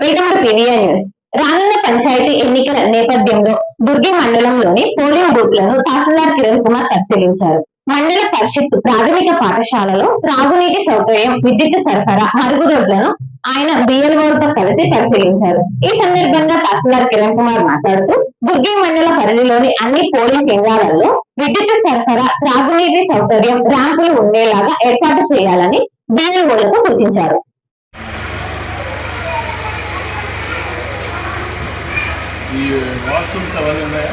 Welcome to PVR news రానున్న పంచాయతీ ఎన్నికల నేపథ్యంలో దుర్గి మండలంలోని పోలింగ్ బూత్లను తహసీల్దార్ కిరణ్ కుమార్ పరిశీలించారు మండల పరిషత్ ప్రాథమిక పాఠశాలలో త్రాగునీటి సౌకర్యం విద్యుత్ సరఫరా మరుగుదొడ్లను ఆయన బిఎల్ఓతో కలిసి పరిశీలించారు. ఈ సందర్భంగా తహసీల్దార్ కిరణ్ కుమార్ మాట్లాడుతూ దుర్గి మండల పరిధిలోని అన్ని పోలింగ్ కేంద్రాలలో విద్యుత్ సరఫరా త్రాగునీటి సౌకర్యం ర్యాంపులు ఉండేలాగా ఏర్పాటు చేయాలని బిఎల్ఓలకు సూచించారు. ఈ వాష్రూమ్స్ అవన్నీ ఉన్నాయా?